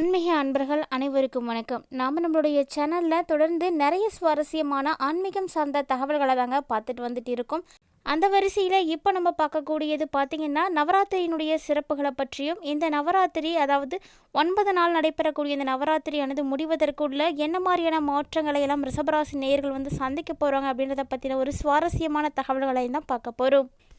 ஆன்மீக அன்பர்கள் அனைவருக்கும் வணக்கம். நாம் நம்மளுடைய சேனலில் தொடர்ந்து நிறைய சுவாரஸ்யமான ஆன்மீகம் சார்ந்த தகவல்களை தாங்க பார்த்துட்டு வந்துட்டு இருக்கோம். அந்த வரிசையில் இப்போ நம்ம பார்க்கக்கூடியது பார்த்திங்கன்னா நவராத்திரியினுடைய சிறப்புகளை பற்றியும் இந்த நவராத்திரி அதாவது ஒன்பது நாள் நடைபெறக்கூடிய இந்த நவராத்திரியானது முடிவதற்குள்ள என்ன மாதிரியான மாற்றங்களை எல்லாம் ரிஷபராசி நேயர்கள் வந்து சந்திக்க போகிறாங்க அப்படின்றத பற்றின ஒரு சுவாரஸ்யமான தகவல்களை தான் பார்க்க போகிறோம்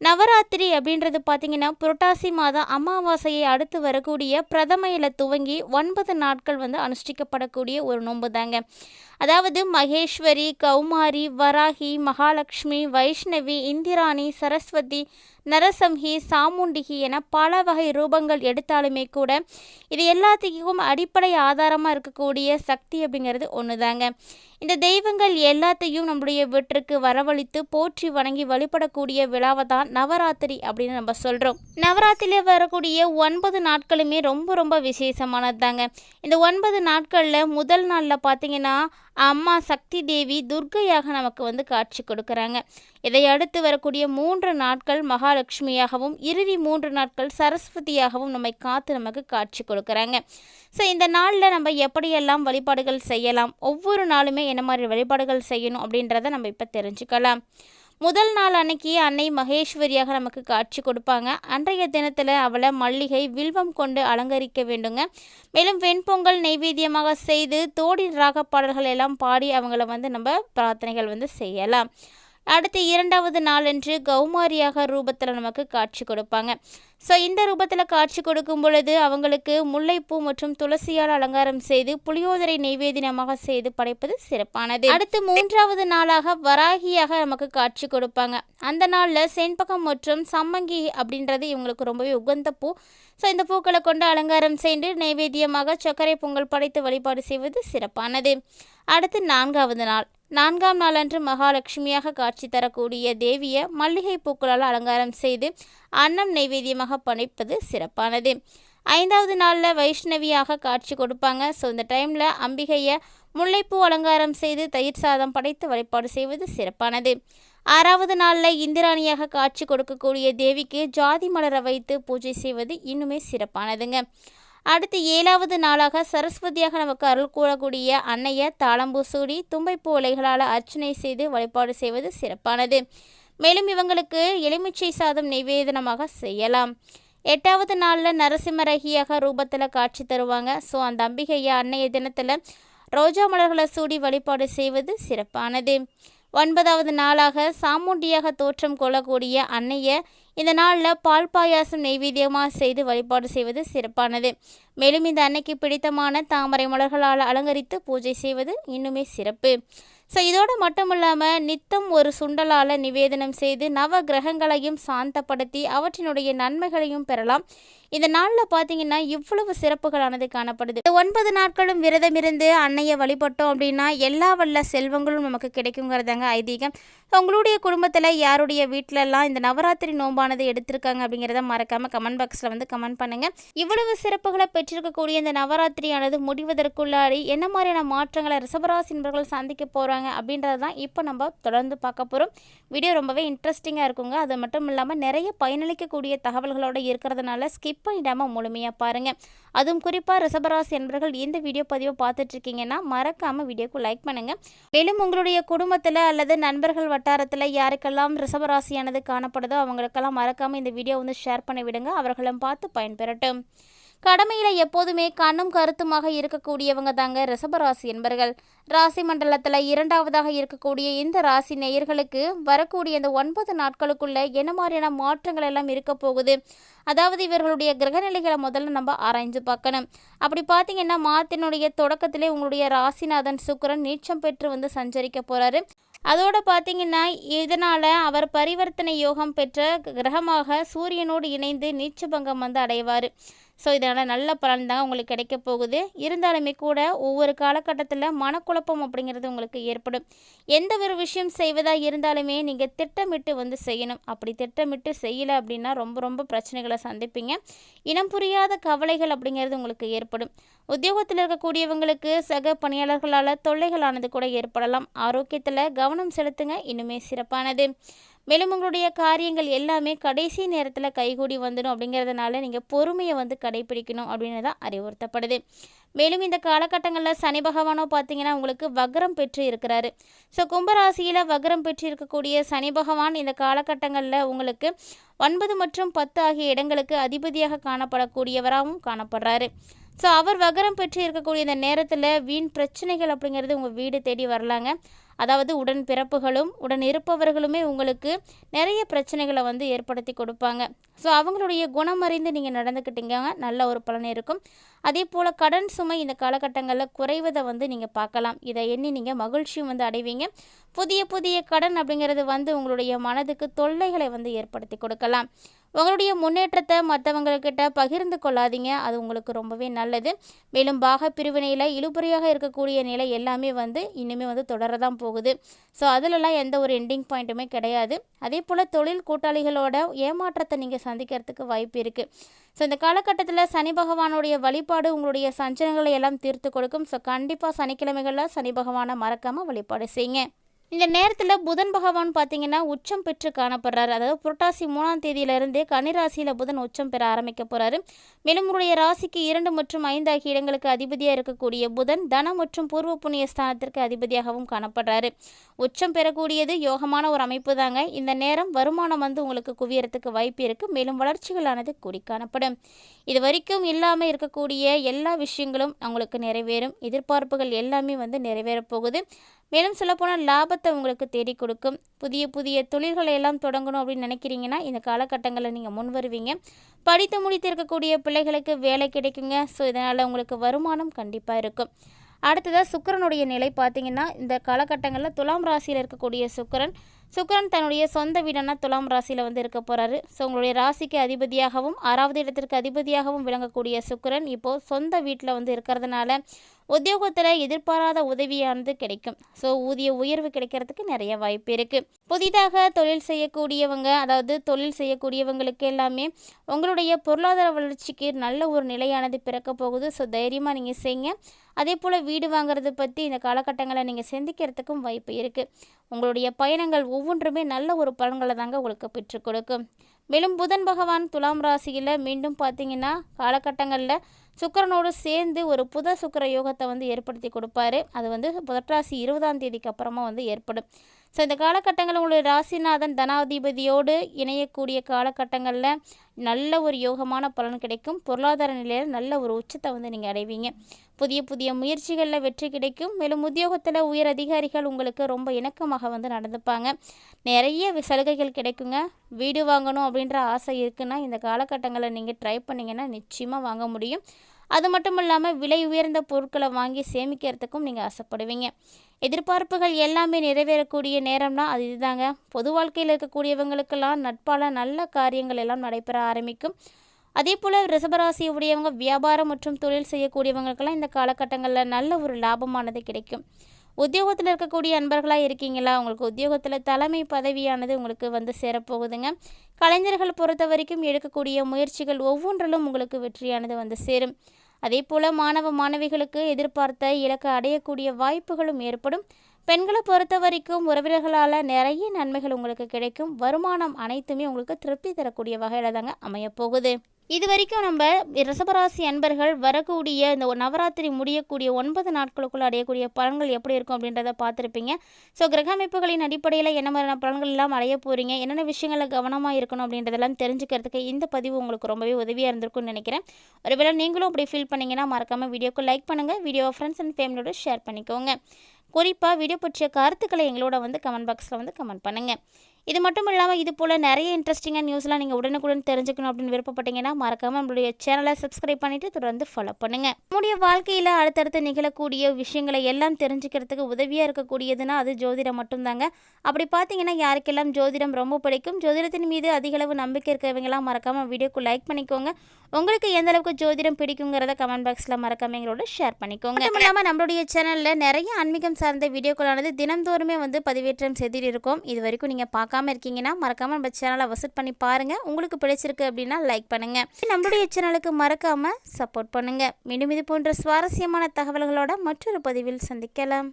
நவராத்திரி அப்படின்றது பார்த்தீங்கன்னா புரட்டாசி மாதம் அமாவாசையை அடுத்து வரக்கூடிய பிரதமையில் துவங்கி ஒன்பது நாட்கள் வந்து அனுஷ்டிக்கப்படக்கூடிய ஒரு நோன்பு தாங்க. அதாவது மகேஸ்வரி கௌமாரி வராகி மகாலட்சுமி வைஷ்ணவி இந்திராணி சரஸ்வதி நரசம்ஹி சாமுண்டிகி என பல வகை ரூபங்கள் எடுத்தாலுமே கூட இது எல்லாத்துக்கும் அடிப்படை ஆதாரமாக இருக்கக்கூடிய சக்தி அப்படிங்கிறது ஒன்று தாங்க இந்த தெய்வங்கள் எல்லாத்தையும் நம்முடைய வீட்டிற்கு வரவழைத்து போற்றி வணங்கி வழிபடக்கூடிய விழாவை தான் நவராத்திரி அப்படின்னு நம்ம சொல்கிறோம் நவராத்திரியில் வரக்கூடிய ஒன்பது நாட்களுமே ரொம்ப ரொம்ப விசேஷமானது தாங்க இந்த ஒன்பது நாட்களில் முதல் நாளில் பார்த்தீங்கன்னா அம்மா சக்தி தேவி துர்க்கையாக நமக்கு வந்து காட்சி கொடுக்குறாங்க. இதை அடுத்து வரக்கூடிய மூன்று நாட்கள் மகாலட்சுமியாகவும் இறுதி மூன்று நாட்கள் சரஸ்வதியாகவும் நம்மை காத்து நமக்கு காட்சி கொடுக்குறாங்க. ஸோ இந்த நாளில் நம்ம எப்படியெல்லாம் வழிபாடுகள் செய்யலாம்? ஒவ்வொரு நாளுமே என்ன மாதிரி வழிபாடுகள் செய்யணும் அப்படின்றத நம்ம இப்போ தெரிஞ்சுக்கலாம். முதல் நாள் அன்னைக்கு அன்னை மகேஸ்வரியாக நமக்கு காட்சி கொடுப்பாங்க. அன்றைய தினத்தில் அவளை மல்லிகை வில்வம் கொண்டு அலங்கரிக்க வேண்டுங்க. மேலும் வெண்பொங்கல் நைவேத்தியமாக செய்து தோடி ராக பாடல்கள் எல்லாம் பாடி அவங்கள வந்து நம்ம பிரார்த்தனைகள் வந்து செய்யலாம். அடுத்து இரண்டாவது நாளன்று கௌமாரியாக ரூபத்தில் நமக்கு காட்சி கொடுப்பாங்க. ஸோ இந்த ரூபத்தில் காட்சி கொடுக்கும் பொழுது அவங்களுக்கு முல்லைப்பூ மற்றும் துளசியால் அலங்காரம் செய்து புளியோதரை நெய்வேதினமாக செய்து படைப்பது சிறப்பானது. அடுத்து மூன்றாவது நாளாக வராகியாக நமக்கு காட்சி கொடுப்பாங்க. அந்த நாளில் செண்பகம் மற்றும் சம்மங்கி அப்படின்றது இவங்களுக்கு ரொம்பவே உகந்த பூ. ஸோ இந்த பூக்களை கொண்டு அலங்காரம் செய்து நெய்வேத்தியமாக சர்க்கரை பொங்கல் படைத்து வழிபாடு செய்வது சிறப்பானது. அடுத்து நான்காவது நாள். நான்காம் நாளன்று மகாலட்சுமியாக காட்சி தரக்கூடிய தேவியை மல்லிகை பூக்களால் அலங்காரம் செய்து அன்னம் நைவேத்தியமாக படைப்பது சிறப்பானது. ஐந்தாவது நாளில் வைஷ்ணவியாக காட்சி கொடுப்பாங்க. ஸோ இந்த டைமில் அம்பிகையை முல்லைப்பூ அலங்காரம் செய்து தயிர் சாதம் படைத்து வழிபாடு செய்வது சிறப்பானது. ஆறாவது நாளில் இந்திராணியாக காட்சி கொடுக்கக்கூடிய தேவிக்கு ஜாதி மலரை வைத்து பூஜை செய்வது இன்னுமே சிறப்பானதுங்க. அடுத்து ஏழாவது நாளாக சரஸ்வதியாக நமக்கு அருள் கூறக்கூடிய அன்னைய தாளம்பூ சூடி தும்பைப்பூ உலைகளால் அர்ச்சனை செய்து வழிபாடு செய்வது சிறப்பானது. மேலும் இவங்களுக்கு எலுமிச்சை சாதம் நிவேதனமாக செய்யலாம். எட்டாவது நாளில் நரசிம்மரகியாக ரூபத்தில் காட்சி தருவாங்க. ஸோ அந்த அம்பிகையை அன்னைய தினத்தில் ரோஜா மலர்களை சூடி வழிபாடு செய்வது சிறப்பானது. ஒன்பதாவது நாளாக சாமுண்டியாக தோற்றம் கொள்ளக்கூடிய அன்னைய இந்த நாளில் பால் பாயாசம் நெய்வேத்தியமாக செய்து வழிபாடு செய்வது சிறப்பானது. மேலும் இந்த அன்னைக்கு பிடித்தமான தாமரை மலர்களால் அலங்கரித்து பூஜை செய்வது இன்னுமே சிறப்பு. ஸோ இதோடு மட்டும் இல்லாமல் நித்தம் ஒரு சுண்டலால் நிவேதனம் செய்து நவ கிரகங்களையும் சாந்தப்படுத்தி அவற்றினுடைய நன்மைகளையும் பெறலாம். இந்த நாளில் பார்த்தீங்கன்னா இவ்வளவு சிறப்புகளானது காணப்படுது. இந்த ஒன்பது நாட்களும் விரதம் இருந்து அன்னையை வழிபட்டோம் அப்படின்னா எல்லா வல்ல செல்வங்களும் நமக்கு கிடைக்குங்கிறதாங்க ஐதீகம். உங்களுடைய குடும்பத்தில் யாருடைய வீட்டிலலாம் இந்த நவராத்திரி நோம்பானது எடுத்திருக்காங்க அப்படிங்கிறத மறக்காமல் கமெண்ட் பாக்ஸில் வந்து கமெண்ட் பண்ணுங்கள் இவ்வளவு சிறப்புகளை பெற்றிருக்கக்கூடிய இந்த நவராத்திரியானது முடிவதற்குள்ளாடி என்ன மாதிரியான மாற்றங்களை ரிசபராசி நண்பர்கள் சந்திக்க போகிறாங்க அப்படின்றது தான் இப்போ நம்ம தொடர்ந்து பார்க்க போகிறோம் வீடியோ ரொம்பவே இன்ட்ரெஸ்டிங்காக இருக்குங்க. அது மட்டும் இல்லாமல் நிறைய பயனளிக்கக்கூடிய தகவல்களோடு இருக்கிறதுனால ஸ்கிப் பண்ணிடாமல் முழுமையாக பாருங்கள் அதுவும் குறிப்பாக ரிசபராசி என்பர்கள் இந்த வீடியோ பதிவை பார்த்துட்ருக்கீங்கன்னா மறக்காமல் வீடியோக்கு லைக் பண்ணுங்கள் மேலும் உங்களுடைய குடும்பத்தில் அல்லது நண்பர்கள் வட்டாரத்தில் யாருக்கெல்லாம் ரிசபராசியானது காணப்படுதோ அவங்களுக்கெல்லாம் மறக்காமல் இந்த வீடியோ வந்து ஷேர் பண்ணி விடுங்க அவர்களும் பார்த்து பயன்பெறட்டும். கடமையில் எப்போதுமே கண்ணும் கருத்துமாக இருக்கக்கூடியவங்க தாங்க ரிஷபராசி என்பர்கள். ராசி மண்டலத்தில் இரண்டாவதாக இருக்கக்கூடிய இந்த ராசி நேயர்களுக்கு வரக்கூடிய இந்த ஒன்பது நாட்களுக்குள்ள என்ன மாதிரியான மாற்றங்கள் எல்லாம் இருக்க போகுது? அதாவது இவர்களுடைய கிரகநிலைகளை முதல்ல நம்ம ஆராய்ஞ்சு பார்க்கணும். அப்படி பார்த்தீங்கன்னா மாத்தினுடைய தொடக்கத்திலே உங்களுடைய ராசிநாதன் சுக்கரன் நீச்சம் பெற்று வந்து சஞ்சரிக்க போகிறாரு அதோட பார்த்தீங்கன்னா இதனால் அவர் பரிவர்த்தனை யோகம் பெற்ற கிரகமாக சூரியனோடு இணைந்து நீச்சபங்கம் வந்து அடைவார். ஸோ இதனால் நல்ல பலன் தான் உங்களுக்கு கிடைக்க போகுது. இருந்தாலுமே கூட ஒவ்வொரு காலகட்டத்தில் மனக்குழப்பம் அப்படிங்கிறது உங்களுக்கு ஏற்படும். எந்த ஒரு விஷயம் செய்வதாக இருந்தாலுமே நீங்கள் திட்டமிட்டு வந்து செய்யணும். அப்படி திட்டமிட்டு செய்யலை அப்படின்னா ரொம்ப ரொம்ப பிரச்சனைகளை சந்திப்பீங்க. இனம் புரியாத கவலைகள் அப்படிங்கிறது உங்களுக்கு ஏற்படும். உத்தியோகத்தில் இருக்கக்கூடியவங்களுக்கு சக பணியாளர்களால் தொல்லைகளானது கூட ஏற்படலாம். ஆரோக்கியத்தில் கவனம் செலுத்துங்க. இன்னுமே சிறப்பானது. மேலும் உங்களுடைய காரியங்கள் எல்லாமே கடைசி நேரத்தில் கைகூடி வந்துடும் அப்படிங்கிறதுனால நீங்கள் பொறுமையை வந்து கடைபிடிக்கணும் அப்படின்னு தான் அறிவுறுத்தப்படுது. மேலும் இந்த காலகட்டங்களில் சனி பகவானோ பார்த்தீங்கன்னா உங்களுக்கு வக்ரம் பெற்று இருக்கிறாரு. ஸோ கும்பராசியில் வக்ரம் பெற்று இருக்கக்கூடிய சனி பகவான் இந்த காலகட்டங்களில் உங்களுக்கு ஒன்பது மற்றும் பத்து ஆகிய இடங்களுக்கு அதிபதியாக காணப்படக்கூடியவராகவும் காணப்படுறாரு. ஸோ அவர் வகரம் பெற்று இருக்கக்கூடிய இந்த நேரத்தில் வீண் பிரச்சனைகள் அப்படிங்கிறது உங்கள் வீடு தேடி வரலாங்க. அதாவது உடன் பிறப்புகளும் உடன் இருப்பவர்களுமே உங்களுக்கு நிறைய பிரச்சனைகளை வந்து ஏற்படுத்தி கொடுப்பாங்க. ஸோ அவங்களுடைய குணம் அறிந்து நீங்கள் நடந்துக்கிட்டீங்க நல்ல ஒரு பலன் இருக்கும். அதே போல் கடன் சுமை இந்த காலகட்டங்களில் குறைவதை வந்து நீங்கள் பார்க்கலாம். இதை எண்ணி நீங்கள் மகிழ்ச்சியும் வந்து அடைவீங்க. புதிய புதிய கடன் அப்படிங்கிறது வந்து உங்களுடைய மனதுக்கு தொல்லைகளை வந்து ஏற்படுத்தி கொடுக்கலாம். உங்களுடைய முன்னேற்றத்தை மற்றவங்கக்கிட்ட பகிர்ந்து கொள்ளாதீங்க. அது உங்களுக்கு ரொம்பவே நல்லது. மேலும் பாக பிரிவினையில் இழுபறியாக இருக்கக்கூடிய நிலை எல்லாமே வந்து இன்னுமே வந்து தொடரதான் போகுது. ஸோ அதிலெல்லாம் எந்த ஒரு எண்டிங் பாயிண்ட்டுமே கிடையாது. அதே போல் தொழில் கூட்டாளிகளோட ஏமாற்றத்தை நீங்கள் சந்திக்கிறதுக்கு வாய்ப்பு இருக்குது ஸோ இந்த காலகட்டத்தில் சனி பகவானுடைய வழிபாடு உங்களுடைய சஞ்சனங்களை எல்லாம் தீர்த்து கொடுக்கும். ஸோ கண்டிப்பாக சனிக்கிழமைகளில் சனி பகவானை மறக்காமல் வழிபாடு செய்யுங்க. இந்த நேரத்தில் புதன் பகவான் பார்த்தீங்கன்னா உச்சம் பெற்று காணப்படுறாரு. அதாவது புரட்டாசி மூணாம் தேதியிலிருந்தே கனிராசியில் புதன் உச்சம் பெற ஆரம்பிக்க போகிறாரு மேலும் உங்களுடைய ராசிக்கு இரண்டு மற்றும் ஐந்து ஆகிய இடங்களுக்கு அதிபதியாக இருக்கக்கூடிய புதன் தன மற்றும் பூர்வ புண்ணிய ஸ்தானத்திற்கு அதிபதியாகவும் காணப்படுறாரு. உச்சம் பெறக்கூடியது யோகமான ஒரு அமைப்பு தாங்க இந்த நேரம் வருமானம் வந்து உங்களுக்கு குவியறதுக்கு வாய்ப்பு இருக்குது மேலும் வளர்ச்சிகளானது கூடி காணப்படும். இது வரைக்கும் இல்லாமல் இருக்கக்கூடிய எல்லா விஷயங்களும் உங்களுக்கு நிறைவேறும். எதிர்பார்ப்புகள் எல்லாமே வந்து நிறைவேறப் போகுது. மேலும் சொல்லப்போனால் லாபத்தை உங்களுக்கு தேடி கொடுக்கும். புதிய புதிய தொழில்களை எல்லாம் தொடங்கணும் அப்படின்னு நினைக்கிறீங்கன்னா இந்த காலகட்டங்களில் நீங்கள் முன் வருவீங்க. படித்து முடித்து இருக்கக்கூடிய பிள்ளைகளுக்கு வேலை கிடைக்குங்க. ஸோ இதனால் உங்களுக்கு வருமானம் கண்டிப்பாக இருக்கும். அடுத்ததாக சுக்கரனுடைய நிலை பார்த்தீங்கன்னா இந்த காலகட்டங்களில் துலாம் ராசியில் இருக்கக்கூடிய சுக்கரன். சுக்கரன் தன்னுடைய சொந்த வீடான துலாம் ராசியில் வந்து இருக்க போகிறாரு ஸோ உங்களுடைய ராசிக்கு அதிபதியாகவும் ஆறாவது இடத்திற்கு அதிபதியாகவும் விளங்கக்கூடிய சுக்கரன் இப்போது சொந்த வீட்டில் வந்து இருக்கிறதுனால உத்தியோகத்தில் எதிர்பாராத உதவியானது கிடைக்கும். ஸோ ஊதிய உயர்வு கிடைக்கிறதுக்கு நிறைய வாய்ப்பு இருக்குது புதிதாக தொழில் செய்யக்கூடியவங்க அதாவது தொழில் செய்யக்கூடியவங்களுக்கு எல்லாமே உங்களுடைய பொருளாதார வளர்ச்சிக்கு நல்ல ஒரு நிலையானது பிறக்க போகுது. ஸோ தைரியமாக நீங்கள் செய்யுங்க அதே போல் வீடு வாங்குறது பற்றி இந்த காலகட்டங்களை நீங்கள் சிந்திக்கிறதுக்கும் வாய்ப்பு இருக்குது உங்களுடைய பயணங்கள் ஒவ்வொன்றுமே நல்ல ஒரு பலன்களை தாங்க உங்களுக்கு பெற்றுக் கொடுக்கும். மேலும் புதன் பகவான் துலாம் ராசியில் மீண்டும் பார்த்தீங்கன்னா காலகட்டங்களில் சுக்கரனோடு சேர்ந்து ஒரு புத சுக்கர யோகத்தை வந்து ஏற்படுத்தி கொடுப்பாரு. அது வந்து புதட்டாசி இருபதாம் தேதிக்கு அப்புறமா வந்து ஏற்படும். ஸோ இந்த காலகட்டங்களில் உங்களுடைய ராசிநாதன் தனாதிபதியோடு இணையக்கூடிய காலகட்டங்களில் நல்ல ஒரு யோகமான பலன் கிடைக்கும். பொருளாதார நிலையில் நல்ல ஒரு உச்சத்தை வந்து நீங்கள் அடைவீங்க. புதிய புதிய முயற்சிகளில் வெற்றி கிடைக்கும். மேலும் உத்தியோகத்தில் உயர் அதிகாரிகள் உங்களுக்கு ரொம்ப இணக்கமாக வந்து நடந்துப்பாங்க. நிறைய சலுகைகள் கிடைக்குங்க. வீடு வாங்கணும் அப்படின்ற ஆசை இருக்குன்னா இந்த காலகட்டங்களில் நீங்கள் ட்ரை பண்ணிங்கன்னா நிச்சயமாக வாங்க முடியும். அது மட்டும் இல்லாமல் விலை உயர்ந்த பொருட்களை வாங்கி சேமிக்கிறதுக்கும் நீங்கள் ஆசைப்படுவீங்க. எதிர்பார்ப்புகள் எல்லாமே நிறைவேறக்கூடிய நேரம்னா அது இதுதாங்க. பொது வாழ்க்கையில் இருக்கக்கூடியவங்களுக்கெல்லாம் நட்பால் நல்ல காரியங்கள் எல்லாம் நடைபெற ஆரம்பிக்கும். அதே போல் ரிசபராசி உடையவங்க வியாபாரம் மற்றும் தொழில் செய்யக்கூடியவங்களுக்கெல்லாம் இந்த காலகட்டங்களில் நல்ல ஒரு லாபமானது கிடைக்கும். உத்தியோகத்தில் இருக்கக்கூடிய அன்பர்களாக இருக்கீங்களா? உங்களுக்கு உத்தியோகத்தில் தலைமை பதவியானது உங்களுக்கு வந்து சேரப்போகுதுங்க. கலைஞர்கள் பொறுத்த வரைக்கும் எடுக்கக்கூடிய முயற்சிகள் ஒவ்வொன்றிலும் உங்களுக்கு வெற்றியானது வந்து சேரும். அதே போல் மாணவ மாணவிகளுக்கு எதிர்பார்த்த இலக்கை அடையக்கூடிய வாய்ப்புகளும் ஏற்படும். பெண்களை பொறுத்த வரைக்கும் உறவினர்களால் நிறைய நன்மைகள் உங்களுக்கு கிடைக்கும். வருமானம் அனைத்துமே உங்களுக்கு திருப்தி தரக்கூடிய வகையில் தாங்க அமையப்போகுது. இது வரைக்கும் நம்ம ரிசபராசி அன்பர்கள் வரக்கூடிய இந்த நவராத்திரி முடியக்கூடிய ஒன்பது நாட்களுக்குள்ள அடையக்கூடிய பலன்கள் எப்படி இருக்கும் அப்படின்றத பார்த்துருப்பீங்க. ஸோ கிரக அமைப்புகளின் அடிப்படையில் என்ன மாதிரியான பலன்கள் எல்லாம் அடைய போகிறீங்க என்னென்ன விஷயங்களில் கவனமாக இருக்கணும் அப்படின்றதெல்லாம் தெரிஞ்சுக்கிறதுக்கு இந்த பதிவு உங்களுக்கு ரொம்பவே உதவியாக இருந்திருக்கும்னு நினைக்கிறேன். ஒருவேளை நீங்களும் அப்படி ஃபீல் பண்ணிங்கன்னா மறக்காமல் வீடியோக்கு லைக் பண்ணுங்கள் வீடியோ ஃப்ரெண்ட்ஸ் அண்ட் ஃபேமிலியோட ஷேர் பண்ணிக்கோங்க. குறிப்பாக வீடியோ பற்றிய கருத்துக்களை எங்களோட வந்து கமெண்ட் பாக்ஸில் வந்து கமெண்ட் பண்ணுங்கள் இது மட்டும் இல்லாமல் இது போல் நிறைய இன்ட்ரெஸ்டிங்காக நியூஸ்லாம் நீங்கள் உடனுக்குடன் தெரிஞ்சுக்கணும் அப்படின்னு விருப்பப்பட்டீங்கன்னா மறக்காமல் நம்மளுடைய சேனலை சப்ஸ்கிரைப் பண்ணிவிட்டு தொடர்ந்து ஃபாலோ பண்ணுங்கள் நம்முடைய வாழ்க்கையில் அடுத்தடுத்து நிகழக்கூடிய விஷயங்களை எல்லாம் தெரிஞ்சுக்கிறதுக்கு உதவியாக இருக்கக்கூடியதுன்னா அது ஜோதிடம் மட்டும்தாங்க. அப்படி பார்த்தீங்கன்னா யாருக்கெல்லாம் ஜோதிடம் ரொம்ப பிடிக்கும் ஜோதிடத்தின் மீது அதிகளவு நம்பிக்கை இருக்கிறவங்களாம் மறக்காமல் வீடியோக்கு லைக் பண்ணிக்கோங்க. உங்களுக்கு எந்த அளவுக்கு ஜோதிடம் பிடிக்குங்கிறத கமெண்ட் பாக்ஸில் மறக்காம எங்களோட ஷேர் பண்ணிக்கோங்க. மட்டும் இல்லாமல் நம்மளுடைய சேனலில் நிறைய ஆன்மீகம் சார்ந்த வீடியோக்களானது தினந்தோறுமே வந்து பதிவேற்றம் செய்துட்டு இருக்கோம் இது வரைக்கும் நீங்கள் பார்க்காம இருக்கீங்கன்னா மறக்காமல் நம்ம சேனலை விசிட் பண்ணி பாருங்கள் உங்களுக்கு பிடிச்சிருக்கு அப்படின்னா லைக் பண்ணுங்கள் நம்மளுடைய சேனலுக்கு மறக்காமல் சப்போர்ட் பண்ணுங்கள் மீண்டும் இது போன்ற சுவாரஸ்யமான தகவல்களோட மற்றொரு பதிவில் சந்திக்கலாம்.